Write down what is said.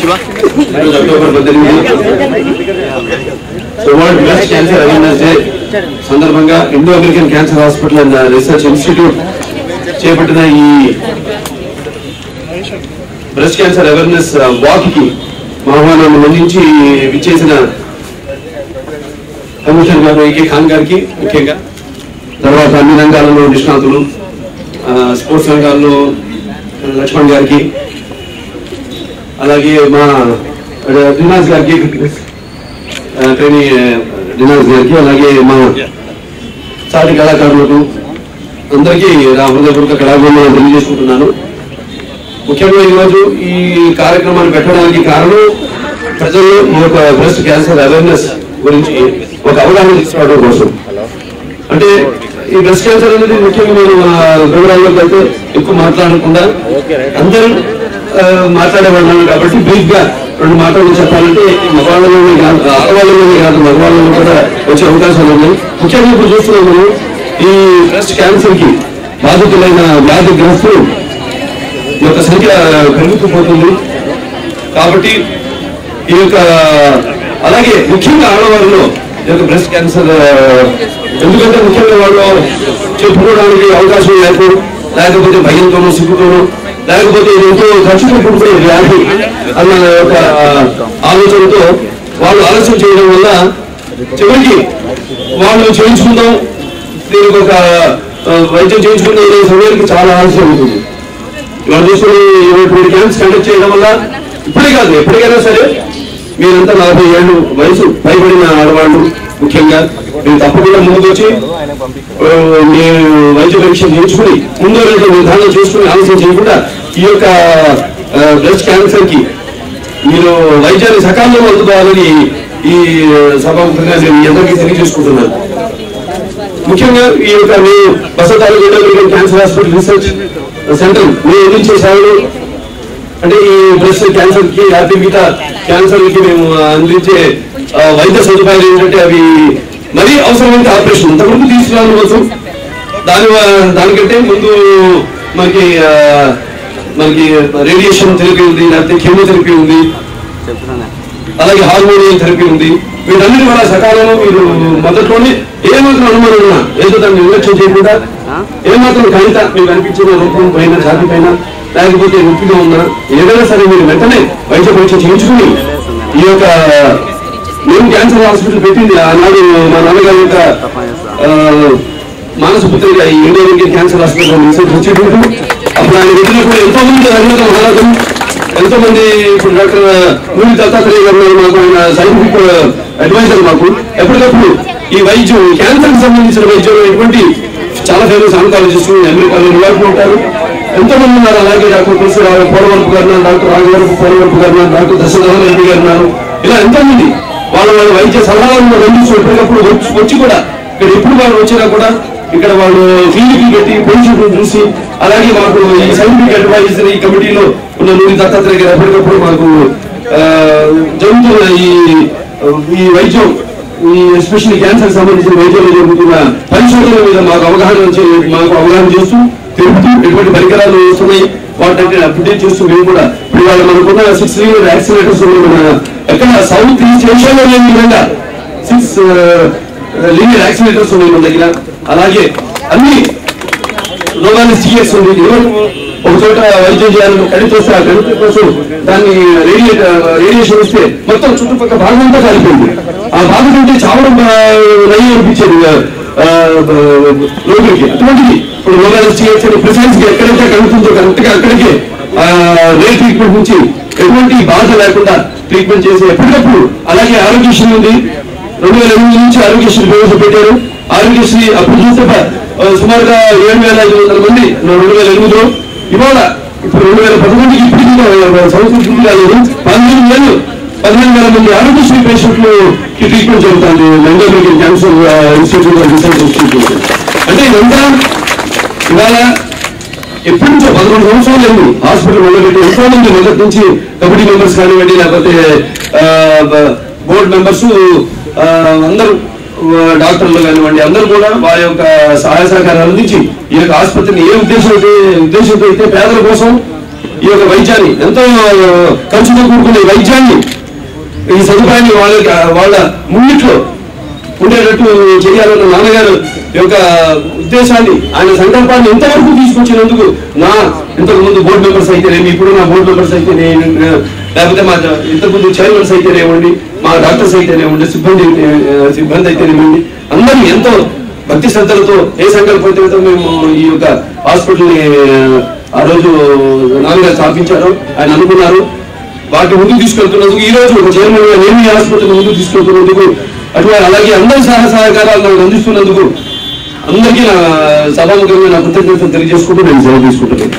Shiva. So world breast cancer awareness day సందర్భంగా Indo American cancer hospital and research institute చేపట్టిన ఈ breast cancer awareness వాక్కి ఆహ్వానాన్ని విచ్చేసిన commissioner గారు ఏకే ఖాన్ గారికి ముఖ్యంగా. తర్వాత అన్ని రంగాలలో నిష్ణాతులు స్పోర్ట్స్ రంగాల్లో లక్ష్మణ్ గారికి అలాగే మా దినాజ్ గారికి ఆ, ట్రైనీ దినాజ్ గారికి అలాగే మా సాటి కళాకారులకు అందరికీ నా హృదయపూర్వక కళాభిమానాలు తెలియజేసుకుంటున్నాను. ముఖ్యంగా ఈరోజు ఈ కార్యక్రమాన్ని పెట్టడానికి కారణం ప్రజల్లో ఈ యొక్క బ్రెస్ట్ క్యాన్సర్ అవేర్నెస్ గురించి ఒక అవగాహన తీసుకోవడం కోసం. అంటే ఈ బ్రెస్ట్ క్యాన్సర్ అనేది ముఖ్యంగా నేను వివరాల్లోకి వెళ్తే ఎక్కువ మాట్లాడకుండా అందరూ మాట్లాడేవాళ్ళం కాబట్టి బ్రీఫ్గా రెండు మాటలు చెప్పాలంటే మగవాళ్ళలోనే కాదు ఆడవాళ్ళలోనే కాదు మగవాళ్ళలో కూడా వచ్చే అవకాశాలు ఉన్నాయి. ముఖ్యంగా ఇప్పుడు చూస్తున్నాం మనం ఈ బ్రెస్ట్ క్యాన్సర్కి బాధితులైన వ్యాధిగ్రస్తులు యొక్క సంఖ్య పెరుగుతుపోతుంది కాబట్టి ఈ యొక్క అలాగే ముఖ్యంగా ఆడవారిలో ఈ బ్రెస్ట్ క్యాన్సర్ ఎందుకంటే ముఖ్యంగా వాళ్ళు చెప్పుకోవడానికి అవకాశం లేదు లేకపోతే భయంతో సిగ్గుతోనో లేకపోతే ఇది ఎంతో ఖర్చుతో పుట్టిన వ్యాధి అన్న ఒక ఆలోచనతో వాళ్ళు ఆలస్యం చేయడం వల్ల చివరికి వాళ్ళు చేయించుకుందాం దీనికి ఒక ఆ, వైద్యం చేయించుకునే సమయానికి చాలా ఆలస్యం అవుతుంది. ఇవాళ చూసుకుని ఇటువంటి క్యాంప్స్ కండక్ట్ చేయడం వల్ల ఇప్పుడే కాదు ఎప్పటికైనా సరే మీరంతా నలభై ఏళ్ళు వయసు పైబడిన ఆడవాళ్ళు ముఖ్యంగా. మీరు తప్పకుండా ముందుకు వచ్చి మీ వైద్య పరీక్ష చేయించుకుని ముందు రోజు నిర్ధారణ చేసుకుని ఆలస్యం చేయకుండా ఈ యొక్క బ్రెస్ట్ క్యాన్సర్కి మీరు వైద్యాన్ని సకాలంలో అందుకోవాలని ఈ సభాముఖంగా నేను అందరికీ తెలియజేసుకుంటున్నాను. ముఖ్యంగా ఈ యొక్క మీ బసతాలు క్యాన్సర్ హాస్పిటల్ రీసెర్చ్ సెంటర్ మీరు ఎందుకు చేశారు అంటే ఈ బ్రెస్ట్ క్యాన్సర్కి హ్యాపీ మిగతా క్యాన్సర్కి మేము అందించే వైద్య సదుపాయాలు ఏంటంటే అవి మరీ అవసరమైతే ఆపరేషన్. ఇంతకుముందు తీసుకురావచ్చు దాని వ- దానికంటే ముందు మనకి మనకి రేడియేషన్ థెరపీ ఉంది లేకపోతే కెమోథెరపీ ఉంది. అలాగే హార్మోనియల్ థెరపీ ఉంది. వీటన్నిటి కూడా సకాలంలో మీరు మొదట్లోనే ఏమాత్రం అనుమానం ఉన్నా ఏదో దాన్ని నిర్లక్ష్యం చేయకుండా ఏమాత్రం కవిత మీకు అనిపించిన రూపం పైన జాతి పైన లేకపోతే నొప్పిగా ఉన్నా ఏదైనా సరే మీరు వెంటనే వైద్య పరీక్ష చేయించుకుని ఈ యొక్క మేము క్యాన్సర్ హాస్పిటల్ పెట్టింది. ఆనాడు మా నాన్నగారి యొక్క మానస పుత్రిక ఈ Indian cancer hospital research institute అప్పుడు ఆయన కూడా ఎంతో మంది అభివృద్ధి మహారాజు ఎంతో మంది ఇప్పుడు డాక్టర్ మూలి దత్తాత్రేయ గారు మాకు ఆయన సైంటిఫిక్ అడ్వైజర్ మాకు. ఎప్పటికప్పుడు ఈ వైద్యం క్యాన్సర్కి సంబంధించిన వైద్యం ఎటువంటి చాలా ఫేమస్ ఆంకాలజిస్ట్ అమెరికాలో న్యూయార్క్ ఉంటారు. ఎంతో మంది ఉన్నారు? అలాగే డాక్టర్ తులసిరావు పోలవరపు గారు డాక్టర్ రాఘవరపు పోలవరపు గారు డాక్టర్ దశరథ రెడ్డి గారు ఉన్నారు. ఇలా ఎంతో మంది వాళ్ళ వాళ్ళ వైద్య సలహాలను అందిస్తూ ఎప్పటికప్పుడు వచ్చి- కూడా ఇక్కడ ఎప్పుడు వాళ్ళు వచ్చినా కూడా ఇక్కడ వాళ్ళు ఫీల్డ్కి పెట్టి పొజిషన్ చూసి అలాగే మాకు ఈ సైంటిఫిక్ అడ్వైజరీ కమిటీలో ఉన్న నూరి దత్తాత్రేయ గారు ఎప్పటికప్పుడు మాకు జరుగుతున్న ఈ ఈ వైద్యం ఈ ఎస్పెషల్లీ క్యాన్సర్ సంబంధించిన వైద్యంలో జరుగుతున్న పరిశోధన మీద మాకు అవగాహన మాకు అవగాహన చేస్తూ తెలుపుతూ ఎటువంటి పరికరాలు వస్తున్నాయి వాటిని అప్డేట్ చేస్తూ మేము కూడా ఇప్పుడు ఇవాళ మనకున్న సిక్స్ లీవర్ యాక్సిలేటర్స్ ఎక్కడ సౌత్ ఈస్ట్ ఏషియాలో లేని విధంగా సిక్స్ లీనియర్ యాక్సిలేటర్స్ ఉన్నాయి మన దగ్గర. అలాగే అన్ని రోగాన్ని సిఎస్ ఉంది. ఒక చోట వైద్యం చేయాలని కడితే వస్తే ఆ కడితే కోసం దాన్ని రేడియేట్ రేడియేషన్ వస్తే మొత్తం చుట్టుపక్కల భాగం అంతా కాలిపోయింది. ఆ బాధ అంటే చావడం నయ్యి అనిపించేది రోగులకి. రోగికి అటువంటిది. ఇప్పుడు రోగాలు సిఎస్ ప్రిసైన్స్ ఎక్కడైతే కలుగుతుందో కరెక్ట్గా అక్కడికే రే ట్రీట్మెంట్ నుంచి ఎటువంటి బాధ లేకుండా ట్రీట్మెంట్ చేసి ఎప్పటికప్పుడు అలాగే ఆరోగ్యశ్రీ ఉంది. రెండు వేల ఎనిమిది నుంచి ఆరోగ్యశ్రీ ప్రవేశపెట్టారు ఆరోగ్యశ్రీ అప్పుడు చూస్తే సుమారుగా ఏడు వేల ఐదు వందల మంది రెండు వేల ఎనిమిదిలో ఇవాళ ఇప్పుడు రెండు వేల పదకొండుకి ఇప్పుడు సంవత్సరం కింద కాలేదు పదిహేను వేలు పదిహేను వేల మంది ఆరోగ్యశ్రీ పేషెంట్లు ట్రీట్మెంట్ జరుగుతుంది. London cancer institute research institute అంటే ఇదంతా ఇవాళ ఎప్పటి నుంచో పదకొండు సంవత్సరాలు లేదు హాస్పిటల్ ఉండబెట్టి ఎంతో మంది మొదటి నుంచి కమిటీ మెంబర్స్ కానివ్వండి లేకపోతే బోర్డు మెంబర్స్ అందరూ ఆ, డాక్టర్లు కానివ్వండి అందరూ కూడా వారి యొక్క సహాయ సహకారాలు అందించి ఈ యొక్క ఆసుపత్రిని ఏ ఉద్దేశం ఉద్దేశంతో అయితే పేదల కోసం ఈ యొక్క వైద్యాన్ని ఎంతో ఖర్చుతో కూడుకునే వైద్యాన్ని ఈ సదుపాయాన్ని వాళ్ళ వాళ్ళ ముంగిట్లో ఉండేటట్టు చేయాలన్న నాన్నగారు యొక్క ఉద్దేశాన్ని ఆయన సంకల్పాన్ని ఎంతవరకు తీసుకొచ్చినందుకు నా ఇంతకు ముందు బోర్డు మెంబర్స్ అయితేనేమి ఇప్పుడు నా బోర్డు మెంబర్స్ అయితేనే లేకపోతే మా ఇంతకు ముందు చైర్మన్స్ అయితేనేవ్వండి మా డాక్టర్స్ అయితేనేవ్వండి సిబ్బంది ఆ, సిబ్బంది అయితేనేవ్వండి అందరూ ఎంతో భక్తి శ్రద్ధలతో ఏ సంకల్పంతో మేము ఈ యొక్క హాస్పిటల్ని ఆ రోజు నాన్నగారు స్థాపించారు. ఆయన అనుకున్నారు. వాటి ముందుకు తీసుకెళ్తున్నందుకు ఈ రోజు చైర్మన్గా నేను ఈ హాస్పిటల్ ముందుకు తీసుకెళ్తున్నందుకు అటువంటి అలాగే అందరి సహాయ సహకారాలు నాకు అందిస్తున్నందుకు అందరికీ నా సభాముఖంగా నా కృతజ్ఞతలు తెలియజేసుకుంటూ నేను సెలవు తీసుకుంటున్నాను.